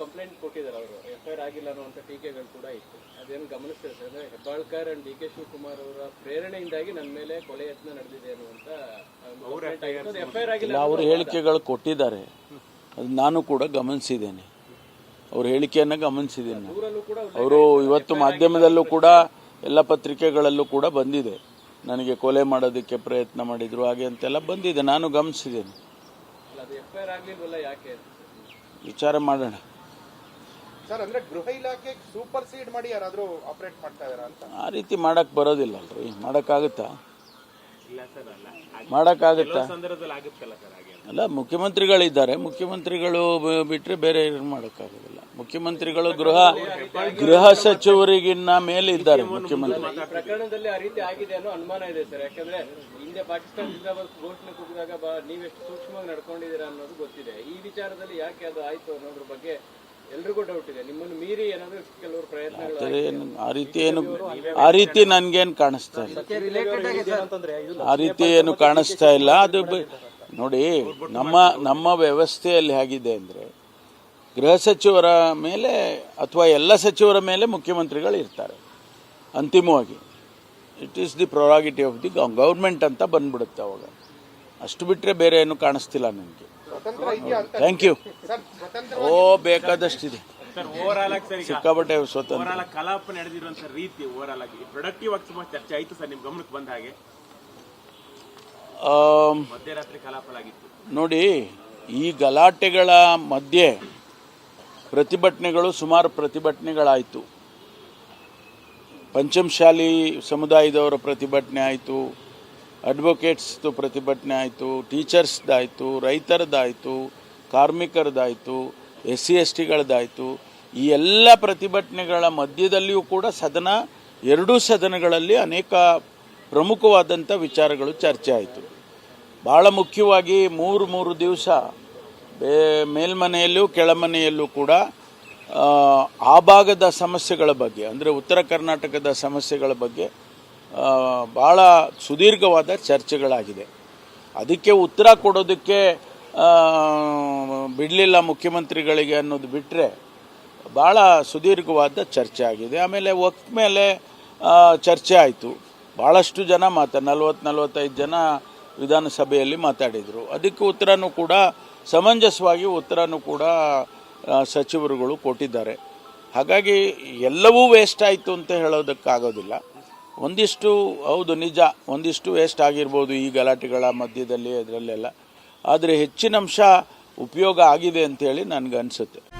Complaint ಕೊಟ್ಟಿದ್ದಾರೆ ಅವರು? F I R ಆಗಿಲ್ಲ ಅನ್ನುವಂಥ ಟೀಕೆಗಳು ಕೂಡ ಇತ್ತು. ಅದೇನು ಗಮನಿಸ್ತಾರೆ ಸರ್? ಅಂದ್ರೆ Hebbalkar and D K Shivakumar ಅವರ ಪ್ರೇರಣೆಯಿಂದಾಗಿ ನನ್ನ ಮೇಲೆ ಕೊಲೆ ಯತ್ನ ನಡೆದಿದೆ ಅನ್ನುವಂಥ ಎಫ್ ಐ ಆರ್ ಆಗಿಲ್ಲ ಅವರು ಹೇಳಿಕೆಗಳು ಕೊಟ್ಟಿದ್ದಾರೆ. ಅದು ನಾನು ಕೂಡ ಗಮನಿಸಿದ್ದೇನೆ. ಅವ್ರ ಹೇಳಿಕೆಯನ್ನ ಗಮನಿಸಿದ್ದೇನೆ ಅವರು ಇವತ್ತು ಮಾಧ್ಯಮದಲ್ಲೂ ಕೂಡ ಎಲ್ಲ ಪತ್ರಿಕೆಗಳಲ್ಲೂ ಕೂಡ ಬಂದಿದೆ. ನನಗೆ ಕೊಲೆ ಮಾಡೋದಕ್ಕೆ ಪ್ರಯತ್ನ ಮಾಡಿದ್ರು ಹಾಗೆ ಅಂತೆಲ್ಲ ಬಂದಿದೆ. ನಾನು ಗಮನಿಸಿದ್ದೇನೆ. ವಿಚಾರ ಮಾಡೋಣ. ಸರ್ ಅಂದ್ರೆ ಗೃಹ ಇಲಾಖೆ ಸೂಪರ್ ಸೀಡ್ ಮಾಡಿ ಯಾರಾದರೂ ಆಪರೇಟ್ ಮಾಡ್ತಾ ಇದಾರ ಅಂತ? ಆ ರೀತಿ ಮಾಡಕ್ ಬರೋದಿಲ್ಲ ಅಲ್ರಿ ಮಾಡಕ್ಕಾಗುತ್ತಾ? ಮಾಡಕ್ಕಾಗುತ್ತಾ ಅಲ್ಲ ಮುಖ್ಯಮಂತ್ರಿಗಳಿದ್ದಾರೆ ಮುಖ್ಯಮಂತ್ರಿಗಳು ಬಿಟ್ಟರೆ ಬಿಟ್ರೆ ಬೇರೆ ಏನು ಮಾಡಕ್ಕಾಗೋದಿಲ್ಲ. ಮುಖ್ಯಮಂತ್ರಿಗಳು ಗೃಹ ಗೃಹ ಸಚಿವರಿಗಿನ್ನ ಮೇಲೆ ಇದ್ದಾರೆ ಮುಖ್ಯಮಂತ್ರಿ ಪ್ರಕರಣದಲ್ಲಿ ಆ ರೀತಿ ಆಗಿದೆ ಅನ್ನೋ ಅನುಮಾನ ಇದೆ ಸರ್. ಯಾಕಂದ್ರೆ ಹಿಂದೆ ಪಾಕಿಸ್ತಾನ ಜಿಂದಾಬಾದ್ ಘೋಷಣೆ ಕೂಗಿದಾಗ ನೀವೆಷ್ಟು ಸೂಕ್ಷ್ಮವಾಗಿ ನಡ್ಕೊಂಡಿದ್ದೀರಾ ಅನ್ನೋದು ಗೊತ್ತಿದೆ. ಈ ವಿಚಾರದಲ್ಲಿ ಯಾಕೆ ಅದು ಆಯ್ತು ಅನ್ನೋದ್ರ ಬಗ್ಗೆ ಎಲ್ರಿಗೂ ಡೌಟ್ ಇದೆ. ನಿಮ್ಮನ್ನು ಮೀರಿ ಏನಾದ್ರು ಕೆಲವರು ಏನು ಆ ರೀತಿ ಏನು ಆ ರೀತಿ ನನ್ಗೇನು ಕಾಣಿಸ್ತಾ ಇಲ್ಲ. ಆ ರೀತಿ ಏನು ಕಾಣಿಸ್ತಾ ಇಲ್ಲ. ಅದು ಬ- ನೋಡಿ ನಮ್ಮ ನಮ್ಮ ವ್ಯವಸ್ಥೆಯಲ್ಲಿ ಹೇಗಿದೆ ಅಂದ್ರೆ ಗೃಹ ಸಚಿವರ ಮೇಲೆ ಅಥವಾ ಎಲ್ಲ ಸಚಿವರ ಮೇಲೆ ಮುಖ್ಯಮಂತ್ರಿಗಳು ಇರ್ತಾರೆ ಅಂತಿಮವಾಗಿ. It is the prerogative of the government ಅಂತ ಬಂದ್ಬಿಡುತ್ತೆ ಅವಾಗ. ಅಷ್ಟು ಬಿಟ್ಟರೆ ಬೇರೆ ಏನು ಕಾಣಿಸ್ತಿಲ್ಲ ನನಗೆ. ಥ್ಯಾಂಕ್ ಯು ಓ ಬೇಕಾದಷ್ಟಿದೆ ಸಿಕ್ಕಾಪಟ್ಟೆ ಸ್ವತಂತ್ರ. ಕಲಾಪ ನಡೆದಿರುವಂತ ರೀತಿ ಓವರ್ಆಲ್ ಆಗಿ. ಪ್ರೊಡಕ್ಟಿವ್ ಆಗಿ ತುಂಬಾ ಚರ್ಚೆ ಆಯ್ತು ಸರ್ ನಿಮ್ ಗಮನಕ್ಕೆ ಬಂದ ಹಾಗೆ. ಮಧ್ಯರಾತ್ರಿ ಕಲಾಪಗಳಾಗಿತ್ತು ನೋಡಿ ಈ ಗಲಾಟೆಗಳ ಮಧ್ಯೆ ಪ್ರತಿಭಟನೆಗಳು ಸುಮಾರು ಪ್ರತಿಭಟನೆಗಳಾಯಿತು. ಪಂಚಮಶಾಲಿ ಸಮುದಾಯದವರ ಪ್ರತಿಭಟನೆ ಆಯಿತು, ಅಡ್ವೊಕೇಟ್ಸ್ದು ಪ್ರತಿಭಟನೆ ಆಯಿತು, ಟೀಚರ್ಸ್ದಾಯಿತು ರೈತರದ್ದಾಯಿತು ಕಾರ್ಮಿಕರದ್ದಾಯಿತು ಎಸ್ ಸಿ ಎಸ್ ಟಿಗಳದ್ದಾಯಿತು ಈ ಎಲ್ಲ ಪ್ರತಿಭಟನೆಗಳ ಮಧ್ಯದಲ್ಲಿಯೂ ಕೂಡ ಸದನ, ಎರಡೂ ಸದನಗಳಲ್ಲಿ ಅನೇಕ ಪ್ರಮುಖವಾದಂಥ ವಿಚಾರಗಳು ಚರ್ಚೆ ಆಯಿತು. ಭಾಳ ಮುಖ್ಯವಾಗಿ ಮೂರು ಮೂರು ದಿವಸ ಮೇಲ್ಮನೆಯಲ್ಲೂ ಕೆಳಮನೆಯಲ್ಲೂ ಕೂಡ ಆ, ಭಾಗದ ಸಮಸ್ಯೆಗಳ ಬಗ್ಗೆ ಅಂದರೆ ಉತ್ತರ ಕರ್ನಾಟಕದ ಸಮಸ್ಯೆಗಳ ಬಗ್ಗೆ ಭಾಳ ಸುದೀರ್ಘವಾದ ಚರ್ಚೆಗಳಾಗಿದೆ. ಅದಕ್ಕೆ ಉತ್ತರ ಕೊಡೋದಕ್ಕೆ ಬಿಡಲಿಲ್ಲ ಮುಖ್ಯಮಂತ್ರಿಗಳಿಗೆ ಅನ್ನೋದು ಬಿಟ್ಟರೆ ಭಾಳ ಸುದೀರ್ಘವಾದ ಚರ್ಚೆ ಆಗಿದೆ. ಆಮೇಲೆ ಒಕ್ ಮೇಲೆ ಚರ್ಚೆ ಆಯಿತು. ಭಾಳಷ್ಟು ಜನ ಮಾತಾ ನಲ್ವತ್ತು ನಲ್ವತ್ತೈದು ಜನ ವಿಧಾನಸಭೆಯಲ್ಲಿ ಮಾತಾಡಿದರು. ಅದಕ್ಕೆ ಉತ್ತರನೂ ಕೂಡ, ಸಮಂಜಸವಾಗಿ ಉತ್ತರನೂ ಕೂಡ ಸಚಿವರುಗಳು ಕೊಟ್ಟಿದ್ದಾರೆ. ಹಾಗಾಗಿ ಎಲ್ಲವೂ ವೇಸ್ಟ್ ಆಯಿತು ಅಂತ ಹೇಳೋದಕ್ಕಾಗೋದಿಲ್ಲ. ಒಂದಿಷ್ಟು, ಹೌದು ನಿಜ, ಒಂದಿಷ್ಟು ವೇಸ್ಟ್ ಆಗಿರ್ಬೋದು ಈ ಗಲಾಟೆಗಳ ಮಧ್ಯದಲ್ಲಿ, ಅದರಲ್ಲೆಲ್ಲ. ಆದರೆ ಹೆಚ್ಚಿನ ಅಂಶ ಉಪಯೋಗ ಆಗಿದೆ ಅಂತೇಳಿ ನನಗನ್ಸುತ್ತೆ.